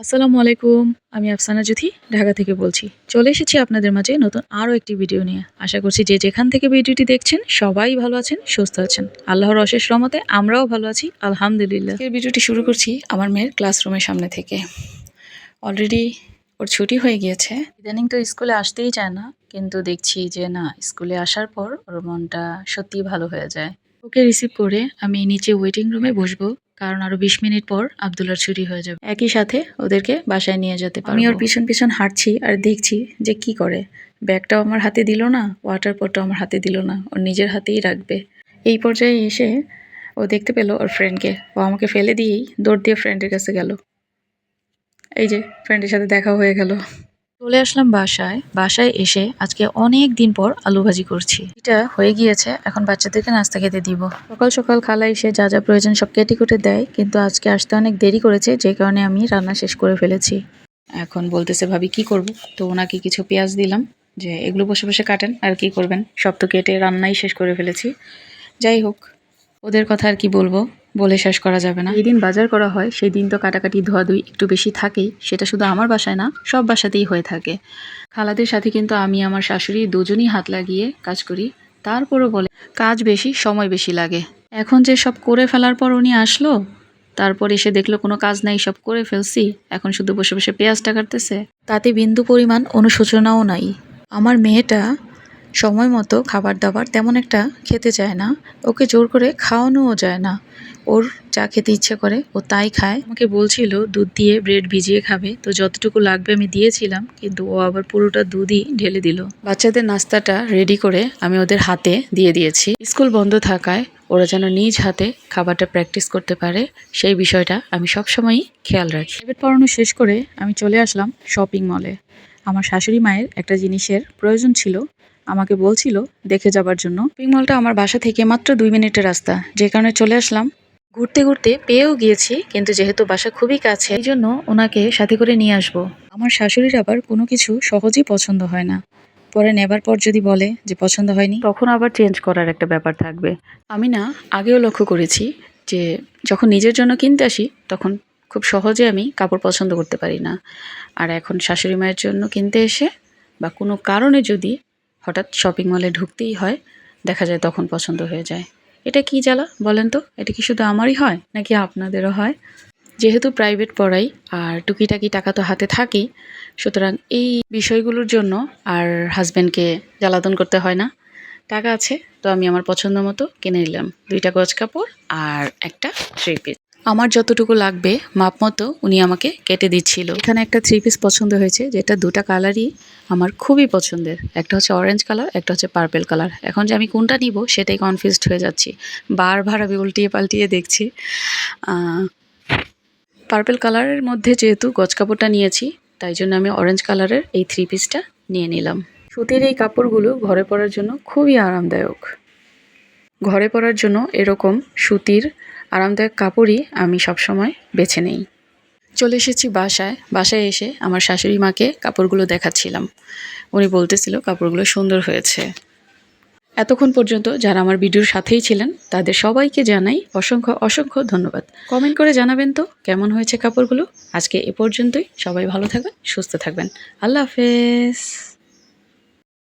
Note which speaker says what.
Speaker 1: আসসালামু আলাইকুম আমি আফসানা জুথি ঢাকা থেকে বলছি। চলে এসেছি আপনাদের মাঝে নতুন আরও একটি ভিডিও নিয়ে। আশা করছি যে যেখান থেকে ভিডিওটি দেখছেন সবাই ভালো আছেন সুস্থ আছেন। আল্লাহর অশেষ রহমতে আমরাও ভালো আছি আলহামদুলিল্লাহ। এই ভিডিওটি শুরু করছি আমার মেয়ের ক্লাসরুমের সামনে থেকে। অলরেডি ওর ছুটি হয়ে গিয়েছে। ইদানিং তো স্কুলে আসতেই চায় না কিন্তু দেখছি যে না স্কুলে আসার পর ওর মনটা সত্যিই ভালো হয়ে যায়। ওকে রিসিভ করে আমি নিচে ওয়েটিং রুমে বসবো। কারণ আরও বিশ মিনিট পর আবদুল্লার ছুটি হয়ে যাবে। একই সাথে ওদেরকে বাসায় নিয়ে যেতে পারব আমি ওর পিছন পিছন হাঁটছি আর দেখছি যে কি করে। ব্যাগটাও আমার হাতে দিল না ওয়াটার পটটাও আমার হাতে দিল না ওর নিজের হাতেই রাখবে। এই পর্যায়ে এসে ও দেখতে পেল ওর ফ্রেন্ডকে ও আমাকে ফেলে দিয়েই দৌড় দিয়ে ফ্রেন্ডের কাছে গেল। এই যে ফ্রেন্ডের সাথে দেখা হয়ে গেল। চলে আসলাম বাসায়। বাসায় এসে আজকে অনেক দিন পর আলু ভাজি করছি। এটা হয়ে গিয়েছে, এখন বাচ্চাদেরকে নাস্তা খেতে দিব। সকাল সকাল খালা এসে যা যা প্রয়োজন সব কেটে কুটে দেয়, কিন্তু আজকে আসতে অনেক দেরি করেছে, যে কারণে আমি রান্না শেষ করে ফেলেছি। এখন বলতেছে, ভাবি, কি করব? তো ওনাকে কিছু পেঁয়াজ দিলাম, যে এগুলো বসে বসে কাটেন, আর কি করবেন? সব তো কেটে রান্নাই শেষ করে ফেলেছি। যাই হোক, ওদের কথা আর কি বলব? বলে শেষ করা যাবে না। যেদিন বাজার করা হয় সেই দিন তো কাটাকাটি ধোয়াধুয়ি একটু বেশি থাকেই। সেটা শুধু আমার বাসায় না, সব বাসাতেই হয়ে থাকে। খালাদের সাথে কিন্তু আমি, আমার শাশুড়ি দুজনই হাত লাগিয়ে কাজ করি। তারপরও বলে, কাজ বেশি, সময় বেশি লাগে। এখন যে সব করে ফেলার পর উনি আসলো, তারপর এসে দেখল, কোনো কাজ নাই, সব করে ফেলছি। এখন শুধু বসে বসে পেঁয়াজটা কাটতেছে। তাতে বিন্দু পরিমাণ অনুশোচনাও নাই। আমার মেয়েটা সময় মতো খাবার দাবার তেমন একটা খেতে চায় না। ওকে জোর করে খাওয়ানোও যায় না। ওর যা খেতে ইচ্ছে করে, ও তাই খায়। আমাকে বলছিল, দুধ দিয়ে ব্রেড ভিজিয়ে খাবে। তো যতটুকু লাগবে আমি দিয়েছিলাম, কিন্তু ও আবার পুরোটা দুধই ঢেলে দিল। বাচ্চাদের নাস্তাটা রেডি করে আমি ওদের হাতে দিয়ে দিয়েছি। স্কুল বন্ধ থাকায় ওরা যেন নিজ হাতে খাবারটা প্র্যাকটিস করতে পারে, সেই বিষয়টা আমি সবসময়ই খেয়াল রাখি। প্রাইভেট পড়ানো শেষ করে আমি চলে আসলাম শপিং মলে আমার শাশুড়ি মায়ের একটা জিনিসের প্রয়োজন ছিল। আমাকে বলছিল, দেখে যাবার জন্য। শপিং মলটা আমার বাসা থেকে মাত্র দুই মিনিটের রাস্তা। যে কারণে চলে আসলাম ঘুরতে ঘুরতে পেয়েও গিয়েছি কিন্তু যেহেতু বাসা খুবই কাছে এই জন্য ওনাকে সাথে করে নিয়ে আসব। আমার শাশুড়ির আবার কোনো কিছু সহজেই পছন্দ হয় না। পরে নেবার পর যদি বলে যে পছন্দ হয়নি তখন আবার চেঞ্জ করার একটা ব্যাপার থাকবে। আমি না আগেও লক্ষ্য করেছি যে যখন নিজের জন্য কিনতে আসি তখন খুব সহজে আমি কাপড় পছন্দ করতে পারি না। আর এখন শাশুড়ি মায়ের জন্য কিনতে এসে বা কোনো কারণে যদি হঠাৎ শপিং মলে ঢুকতেই হয় দেখা যায় তখন পছন্দ হয়ে যায়। এটা কি জ্বালা? বলেন তো, এটা কি শুধু আমারই হয় নাকি আপনাদেরও হয়? যেহেতু প্রাইভেট পড়াই, আর টুকিটাকি টাকা তো হাতে থাকি সুতরাং এই বিষয়গুলোর জন্য আর হাজব্যান্ডকে জ্বালাতন করতে হয় না। টাকা আছে, তো আমি আমার পছন্দ মতো কিনে নিলাম। দুইটা গজ কাপড় আর একটা থ্রি পিস আমার যতটুকু লাগবে, মাপ মতো উনি আমাকে কেটে দিচ্ছিল। এখানে একটা থ্রি পিস পছন্দ হয়েছে, যেটা দুটা কালারই আমার খুবই পছন্দের। একটা হচ্ছে অরেঞ্জ কালার একটা হচ্ছে পার্পেল কালার এখন যে আমি কোনটা নিব, সেটাই কনফিউজড হয়ে যাচ্ছি। বারবার আমি উল্টিয়ে পাল্টিয়ে দেখছি। পার্পেল কালারের মধ্যে যেহেতু গজ কাপড়টা নিয়েছি, তাই জন্য আমি অরেঞ্জ কালারের এই থ্রি পিসটা নিয়ে নিলাম। সুতির এই কাপড়গুলো ঘরে পরার জন্য খুবই আরামদায়ক। ঘরে পরার জন্য এরকম সুতির আরামদায়ক কাপড়ই আমি সবসময় বেছে নেই। চলে এসেছি বাসায়। বাসায় এসে আমার শাশুড়ি মাকে কাপড়গুলো দেখাচ্ছিলাম। উনি বলতেছিল কাপড়গুলো সুন্দর হয়েছে। এতক্ষণ পর্যন্ত যারা আমার ভিডিওর সাথেই ছিলেন, তাদের সবাইকে জানাই অসংখ্য অসংখ্য ধন্যবাদ। কমেন্ট করে জানাবেন তো কেমন হয়েছে কাপড়গুলো? আজকে এ পর্যন্তই। সবাই ভালো থাকবেন, সুস্থ থাকবেন। আল্লাহ হাফেজ।